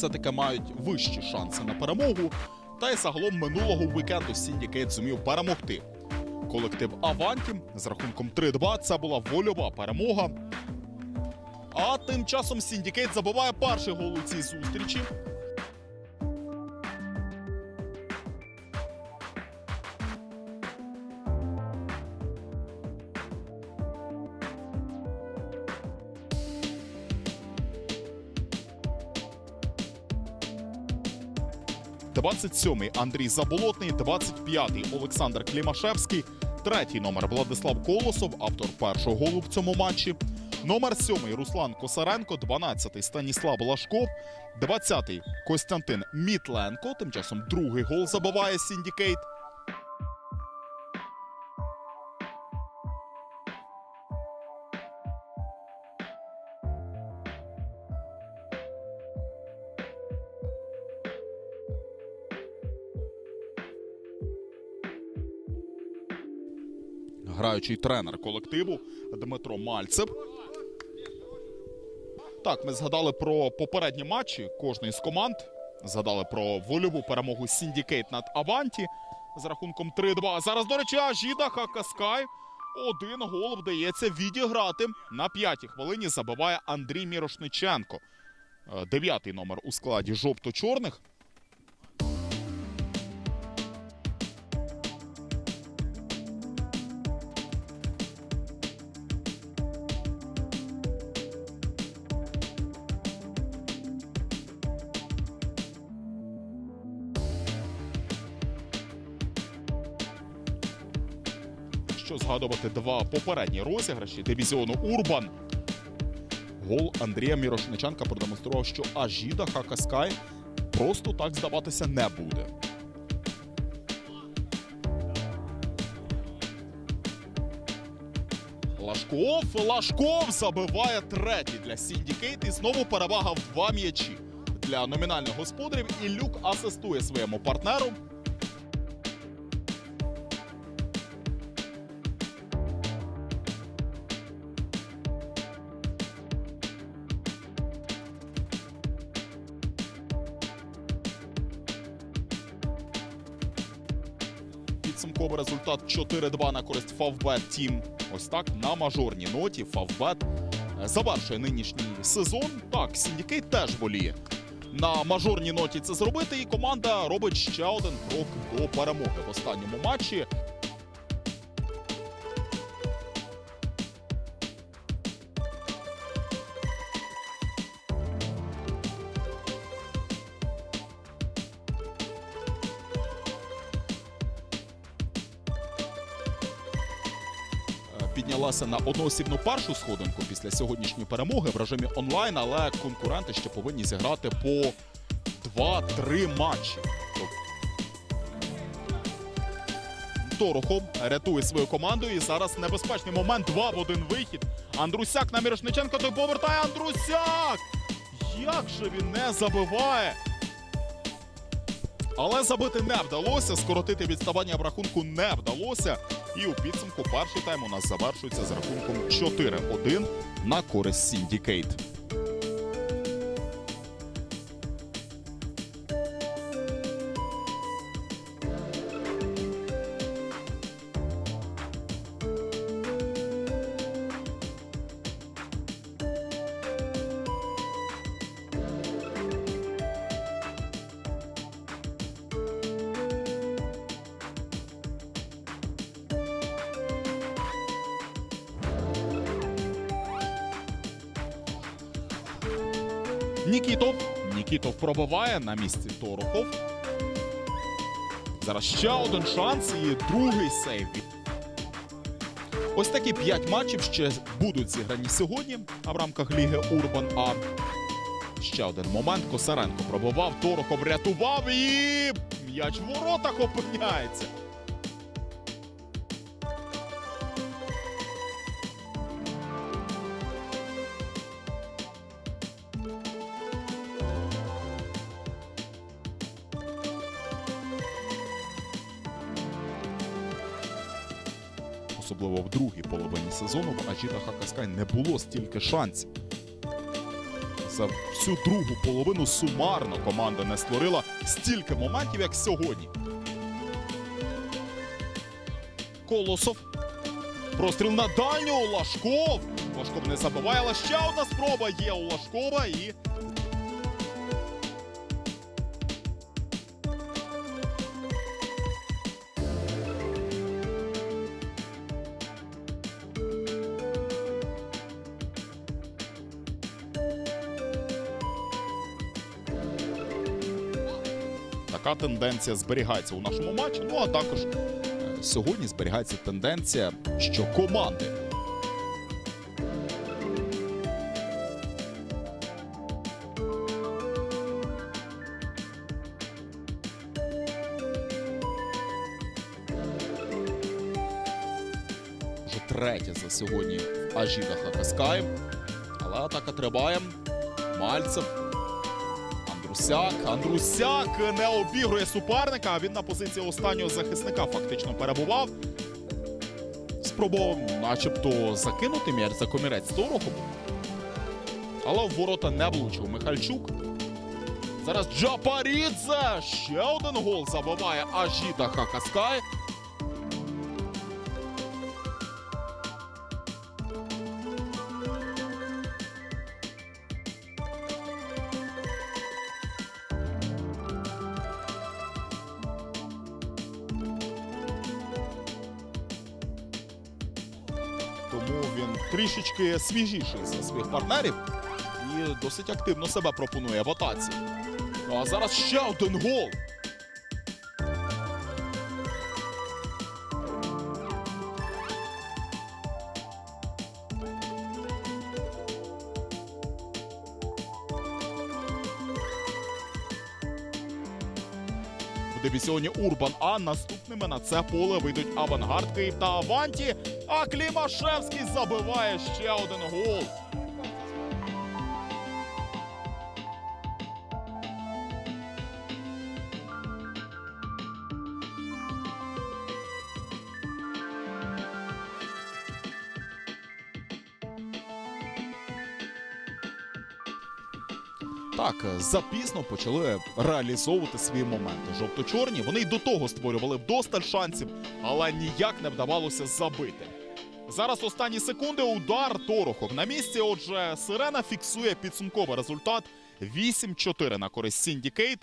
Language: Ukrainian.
все-таки мають вищі шанси на перемогу. Та й загалом минулого вікенду Сіндікейт зумів перемогти. Колектив Аванті з рахунком 3-2 це була вольова перемога. А тим часом Сіндікейт забиває перший гол у цій зустрічі. – 27-й Андрій Заболотний, 25-й Олександр Клімашевський, третій номер Владислав Колосов, автор першого голу в цьому матчі. Номер 7 Руслан Косаренко, 12-й Станіслав Лашков, 20-й Костянтин Мітленко. Тим часом другий гол забиває Сіндікейт. Граючий тренер колективу Дмитро Мальцев. Так, ми згадали про попередні матчі кожної з команд. Згадали про вольову перемогу Сіндікейт над Аванті з рахунком 3-2. Зараз, до речі, Ажіда Хакаскай. Один гол вдається відіграти. На п'ятій хвилині забиває Андрій Мірошниченко. Е, Дев'ятий номер у складі жовто-чорних. Якщо згадувати два попередні розіграші дивізіону Урбан. Гол Андрія Мірошниченка продемонстрував, що Ажіда Хакаскай просто так здаватися не буде. Лашков, Лашков забиває третій для Сіндікейт і знову перевага в два м'ячі для номінальних господарів. І Люк асистує своєму партнеру. Підсумковий результат 4-2 на користь Фавбет Тім. Ось так на мажорній ноті Фавбет завершує нинішній сезон. Так, Сіндікейт теж воліє на мажорній ноті це зробити, і команда робить ще один крок до перемоги в останньому матчі. Піднялася на одноосібну першу сходинку після сьогоднішньої перемоги в режимі онлайн, але конкуренти ще повинні зіграти по 2-3 матчі. Тобто рятує свою команду і зараз небезпечний момент. 2 в 1 вихід. Андрусяк на Мірошниченко той повертає Андрусяк! Як же він не забиває? Але забити не вдалося. Скоротити відставання в рахунку не вдалося. І у підсумку перший тайм у нас завершується з рахунком 4-1 на користь Сіндікейт. Нікітов. Нікітов пробиває на місці Торохов. Зараз ще один шанс і другий сейв. Ось такі п'ять матчів ще будуть зіграні сьогодні в рамках Ліги Урбан А. Ще один момент. Косаренко пробивав, Торохов рятував і м'яч в воротах опиняється. Особливо в другій половині сезону в Аджіта Хакаскай не було стільки шансів. За всю другу половину сумарно команда не створила стільки моментів, як сьогодні. Колосов. Простріл на дальню. Лашков. Лашков не забиває, але ще одна спроба є у Лашкова. І така тенденція зберігається у нашому матчі. Ну а також е, сьогодні зберігається тенденція, що команди вже третя за сьогодні в Ажіда Хакаскаєм. Але атака триває. Мальцев. Андрусяк. Андрусяк не обігрує суперника. Він на позиції останнього захисника фактично перебував. Спробував, начебто, закинути м'яч за комірець дорого, Але в ворота не влучив Михальчук. Зараз Джапарідзе. Ще один гол забиває Ажіда Хакаскай. Тому він трішечки свіжіший за своїх партнерів і досить активно себе пропонує в атаці. Ну а зараз ще один гол. В дивізіоні Урбан А наступними на це поле вийдуть Авангард Київ та Аванті. А Клімашевський забиває ще один гол. Так, запізно почали реалізовувати свої моменти. Жовто-чорні. Вони й до того створювали вдосталь шансів, але ніяк не вдавалося забити. Зараз останні секунди удар Торохов на місці. Отже, Сирена фіксує підсумковий результат 8-4 на користь Сіндікейт.